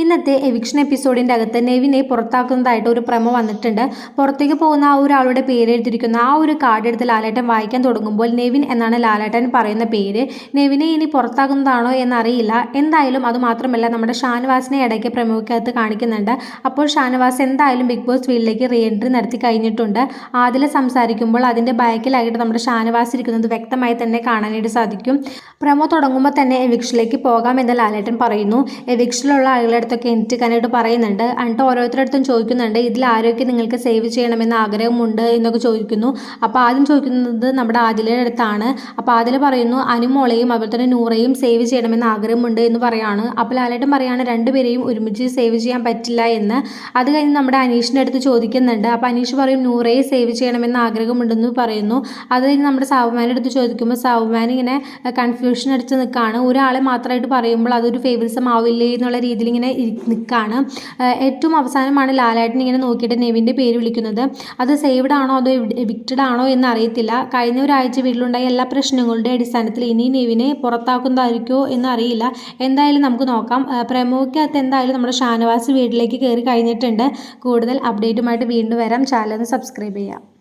ഇന്നത്തെ എവിക്ഷൻ എപ്പിസോഡിന്റെ അകത്ത് നെവിനെ പുറത്താക്കുന്നതായിട്ട് ഒരു പ്രമോ വന്നിട്ടുണ്ട്. പുറത്തേക്ക് പോകുന്ന ആ ഒരാളുടെ പേര് എഴുതിയിരിക്കുന്ന. ആ ഒരു കാർഡ് എടുത്ത് ലാലേട്ടൻ വായിക്കാൻ തുടങ്ങുമ്പോൾ നെവിൻ എന്നാണ് ലാലേട്ടൻ പറയുന്ന പേര്. നെവിനെ ഇനി പുറത്താക്കുന്നതാണോ എന്നറിയില്ല. എന്തായാലും അത് മാത്രമല്ല നമ്മുടെ ഷാനവാസിനെ ഇടയ്ക്ക് പ്രമോക്കകത്ത് കാണിക്കുന്നുണ്ട്. അപ്പോൾ ഷാനവാസ് എന്തായാലും ബിഗ് ബോസ് വീട്ടിലേക്ക് റീ എൻട്രി നടത്തി കഴിഞ്ഞിട്ടുണ്ട്. ആദ്യം സംസാരിക്കുമ്പോൾ അതിന്റെ ബാക്കിലായിട്ട് നമ്മുടെ ഷാനവാസ് ഇരിക്കുന്നത് വ്യക്തമായി തന്നെ കാണാനായിട്ട് സാധിക്കും. പ്രമോ തുടങ്ങുമ്പോൾ തന്നെ എവിക്ഷനിലേക്ക് പോകാമെന്ന് ലാലേട്ടൻ പറയുന്നു. എവിക്ഷനിലുള്ള ആളുകളുടെ അടുത്തൊക്കെ എനിക്കാനായിട്ട് പറയുന്നുണ്ട്. എന്നിട്ട് ഓരോരുത്തരടുത്തും ചോദിക്കുന്നുണ്ട് ഇതിൽ ആരൊക്കെ നിങ്ങൾക്ക് സേവ് ചെയ്യണമെന്ന് ആഗ്രഹമുണ്ട്? എന്നൊക്കെ ചോദിക്കുന്നു. അപ്പോൾ ആദ്യം ചോദിക്കുന്നത് നമ്മുടെ ആദിലയുടെ അടുത്താണ്. അപ്പോൾ ആദില പറയുന്നു അനുമോളെയും അതുപോലെ തന്നെ നൂറയും സേവ് ചെയ്യണമെന്ന് ആഗ്രഹമുണ്ട് എന്ന് പറയാണ്. അപ്പോൾ ലാലേട്ടൻ പറയാണ് രണ്ടുപേരെയും ഒരുമിച്ച് സേവ് ചെയ്യാൻ പറ്റില്ല എന്ന്. അത് കഴിഞ്ഞ് നമ്മുടെ അനീഷിന്റെ അടുത്ത് ചോദിക്കുന്നുണ്ട്. അപ്പോൾ അനീഷ് പറയും നൂറയെ സേവ് ചെയ്യണമെന്ന് ആഗ്രഹമുണ്ടെന്ന് പറയുന്നു. അത് കഴിഞ്ഞ് നമ്മുടെ സാവുമാന്റെ അടുത്ത് ചോദിക്കുമ്പോൾ സാവുമാൻ ഇങ്ങനെ കൺഫ്യൂഷൻ അടിച്ച് നിൽക്കുകയാണ് ഒരാളെ മാത്രമായിട്ട് പറയുമ്പോൾ അതൊരു ഫേവറിസം ആവില്ലേ എന്നുള്ള രീതിയിൽ ഇങ്ങനെ നിൽക്കുകയാണ് ഏറ്റവും അവസാനമാണ് ലാലായിട്ട് ഇങ്ങനെ നോക്കിയിട്ട് നെവിന്റെ പേര് വിളിക്കുന്നത്. അത് സേവ്ഡ് ആണോ അതോ എവിക്റ്റഡ് ആണോ എന്ന് അറിയത്തില്ല കഴിഞ്ഞ ഒരാഴ്ച വീട്ടിലുണ്ടായ എല്ലാ പ്രശ്നങ്ങളുടെ അടിസ്ഥാനത്തിൽ ഇനി നെവിനെ പുറത്താക്കുന്നതായിരിക്കുമോ എന്ന് അറിയില്ല എന്തായാലും നമുക്ക് നോക്കാം. പ്രമോക്കകത്ത് എന്തായാലും നമ്മുടെ ഷാനവാസ് വീട്ടിലേക്ക് കയറി കഴിഞ്ഞിട്ടുണ്ട്. കൂടുതൽ അപ്ഡേറ്റുമായിട്ട് വീണ്ടും വരാം. ചാനൽ സബ്സ്ക്രൈബ് ചെയ്യാം